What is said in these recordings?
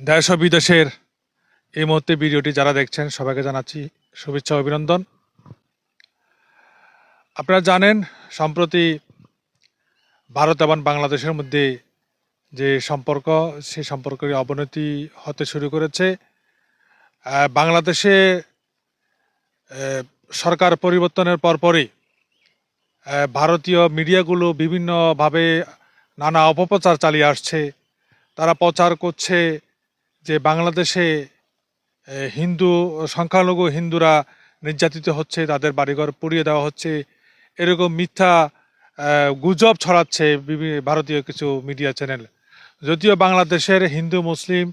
দেশ ও বিদেশের এই মুহূর্তে ভিডিওটি যারা দেখছেন, সবাইকে জানাচ্ছি শুভেচ্ছা অভিনন্দন। আপনারা জানেন, সম্প্রতি ভারত এবং বাংলাদেশের মধ্যে যে সম্পর্ক, সেই সম্পর্কের অবনতি হতে শুরু করেছে। বাংলাদেশে সরকার পরিবর্তনের পরপরই ভারতীয় মিডিয়াগুলো বিভিন্নভাবে নানা অপপ্রচার চালিয়ে আসছে। তারা প্রচার করছে যে বাংলাদেশে হিন্দু, সংখ্যালঘু হিন্দুরা নির্যাতিত হচ্ছে, তাদের বাড়িঘর পুড়িয়ে দেওয়া হচ্ছে, এরকম মিথ্যা গুজব ছড়াচ্ছে ভারতীয় কিছু মিডিয়া চ্যানেল। যদিও বাংলাদেশের হিন্দু, মুসলিম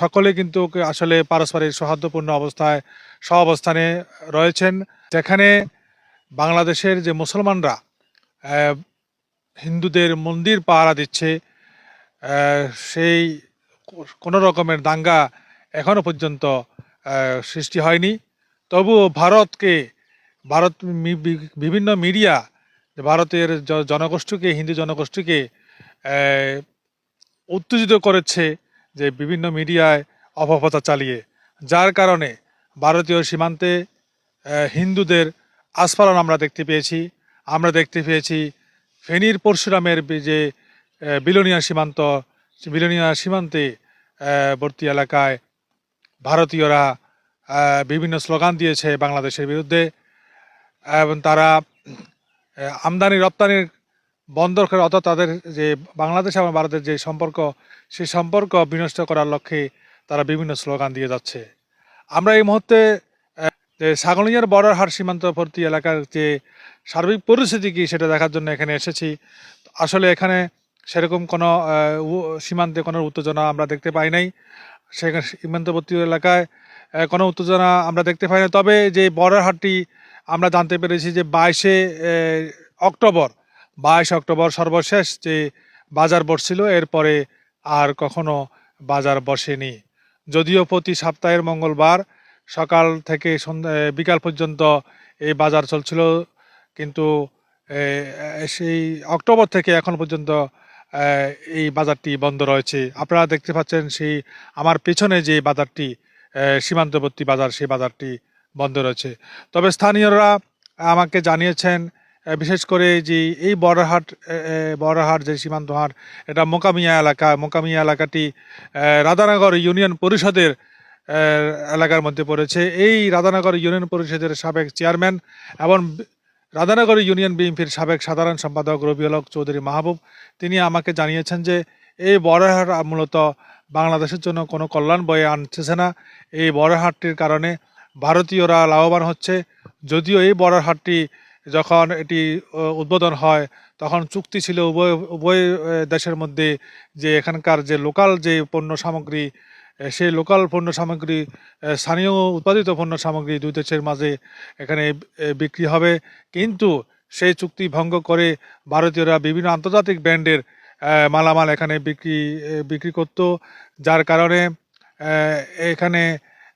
সকলে কিন্তু আসলে পারস্পরিক সৌহার্দ্যপূর্ণ অবস্থায়, সহাবস্থানে রয়েছেন। যেখানে বাংলাদেশের যে মুসলমানরা হিন্দুদের মন্দির পাহারা দিচ্ছে সেই কোনো রকমের দাঙ্গা এখনও পর্যন্ত সৃষ্টি হয়নি। তবুও ভারতকে, ভারত বিভিন্ন মিডিয়া, ভারতের জনগোষ্ঠীকে, হিন্দু জনগোষ্ঠীকে উত্তেজিত করেছে যে বিভিন্ন মিডিয়ায় অপপ্রচার চালিয়ে। যার কারণে ভারতীয় সীমান্তে হিন্দুদের আস্ফালন আমরা দেখতে পেয়েছি। আমরা দেখতে পেয়েছি ফেনীর পরশুরামের যে বিলোনিয়া সীমান্ত বিলোনিয়া সীমান্তে বর্তী এলাকায় ভারতীয়রা বিভিন্ন স্লোগান দিয়েছে বাংলাদেশের বিরুদ্ধে। এবং তারা আমদানি, রপ্তানির বন্ধ করে, অর্থাৎ তাদের যে বাংলাদেশ এবং ভারতের যে সম্পর্ক সেই সম্পর্ক বিনষ্ট করার লক্ষ্যে তারা বিভিন্ন স্লোগান দিয়ে যাচ্ছে। আমরা এই মুহূর্তে সাগলিয়ার বর্ডার হাট সীমান্তবর্তী এলাকার যে সার্বিক পরিস্থিতি কী সেটা দেখার জন্য এখানে এসেছি। আসলে এখানে সেরকম কোনো সীমান্তে কোনো উত্তেজনা আমরা দেখতে পাই নাই। সেখানে সীমান্তবর্তী এলাকায় কোনো উত্তেজনা আমরা দেখতে পাই না তবে যে বর্ডার হাটটি আমরা জানতে পেরেছি যে বাইশে অক্টোবর, বাইশ অক্টোবর সর্বশেষ যে বাজার বসছিল, এরপরে আর কখনো বাজার বসেনি। যদিও প্রতি সপ্তাহের মঙ্গলবার সকাল থেকে সন্ধ্যা বিকাল পর্যন্ত এই বাজার চলছিল, কিন্তু সেই অক্টোবর থেকে এখন পর্যন্ত এই বাজারটি বন্ধ রয়েছে। আপনারা দেখতে পাচ্ছেন সেই আমার পেছনে যে বাজারটি সীমান্তবর্তী বাজার, সেই বাজারটি বন্ধ রয়েছে। তবে স্থানীয়রা আমাকে জানিয়েছেন বিশেষ করে যে এই বড়হাট বড়হাট যে সীমান্ত হাট, এটা মোকামিয়া এলাকা। মোকামিয়া এলাকাটি রাধানগর ইউনিয়ন পরিষদের এলাকার মধ্যে পড়েছে। এই রাধানগর ইউনিয়ন পরিষদের সাবেক চেয়ারম্যান এবং রাধানগর ইউনিয়ন বিএনপির সাবেক সাধারণ সম্পাদক রবিউল চৌধুরী মাহবুব, তিনি আমাকে জানিয়েছেন যে, এই বড়হাট মূলত বাংলাদেশের জন্য কোনো কল্যাণ বয়ে আনতেছে না। এই বড়হাটটির কারণে ভারতীয়রা লাভবান হচ্ছে। যদিও এই বড়হাটটি যখন এটি উদ্বোধন হয়, তখন চুক্তি ছিল উভয় উভয় দেশের মধ্যে যে এখানকার যে লোকাল যে পণ্য সামগ্রী সেই লোকাল পণ্য সামগ্রী স্থানীয় উৎপাদিত পণ্য সামগ্রী দুই দেশের মাঝে এখানে বিক্রি হবে। কিন্তু সেই চুক্তি ভঙ্গ করে ভারতীয়রা বিভিন্ন আন্তর্জাতিক ব্র্যান্ডের মালামাল এখানে বিক্রি বিক্রি করত। যার কারণে এখানে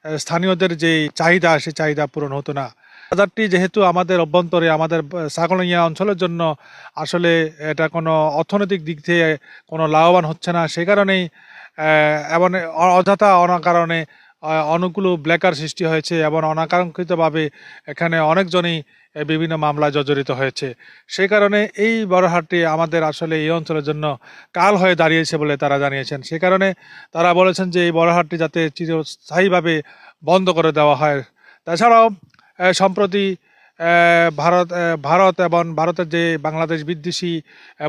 স্থানীয়দের যে চাহিদা সেই চাহিদা পূরণ হতো না। বাজারটি যেহেতু আমাদের অভ্যন্তরে, আমাদের সাগলিয়া অঞ্চলের জন্য আসলে এটা কোনো অর্থনৈতিক দিক থেকে কোনো লাভবান হচ্ছে না। সে কারণেই এবং অযথা অনাকারণে অনেকগুলো ব্ল্যাকার সৃষ্টি হয়েছে এবং অনাকাঙ্ক্ষিতভাবে এখানে অনেকজনই বিভিন্ন মামলায় জর্জরিত হয়েছে। সেই কারণে এই বড় হাটটি আমাদের আসলে এই অঞ্চলের জন্য কাল হয়ে দাঁড়িয়েছে বলে তারা জানিয়েছেন। সে কারণে তারা বলেছেন যে এই বড় হাটটি যাতে চিরস্থায়ীভাবে বন্ধ করে দেওয়া হয়। তাছাড়াও সম্প্রতি ভারত ভারত এবং ভারতের যে বাংলাদেশ বিদ্বেষী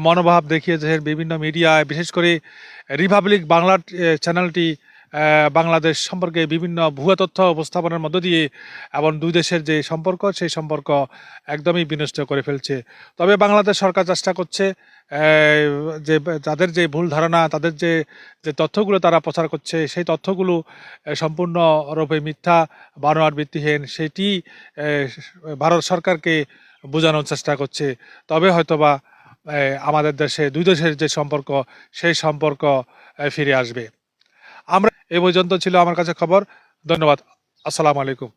মনোভাব দেখিয়েছে বিভিন্ন মিডিয়ায়, বিশেষ করে রিপাবলিক বাংলা চ্যানেলটি বাংলাদেশ সম্পর্কে বিভিন্ন ভুয়া তথ্য উপস্থাপনের মধ্য দিয়ে এবং দুই দেশের যে সম্পর্ক, সেই সম্পর্ক একদমই বিনষ্ট করে ফেলছে। তবে বাংলাদেশ সরকার চেষ্টা করছে যে তাদের যে ভুল ধারণা, তাদের যে যে তথ্যগুলো তারা প্রচার করছে, সেই তথ্যগুলো সম্পূর্ণরূপে মিথ্যা বানোয়ার ভিত্তিহীন, সেটি ভারত সরকারকে বোঝানোর চেষ্টা করছে। তবে হয়তোবা আমাদের দেশে, দুই দেশের যে সম্পর্ক, সেই সম্পর্ক ফিরে আসবে। আমরা এই পর্যন্ত ছিল আমার কাছে খবর। ধন্যবাদ। আসসালামু আলাইকুম।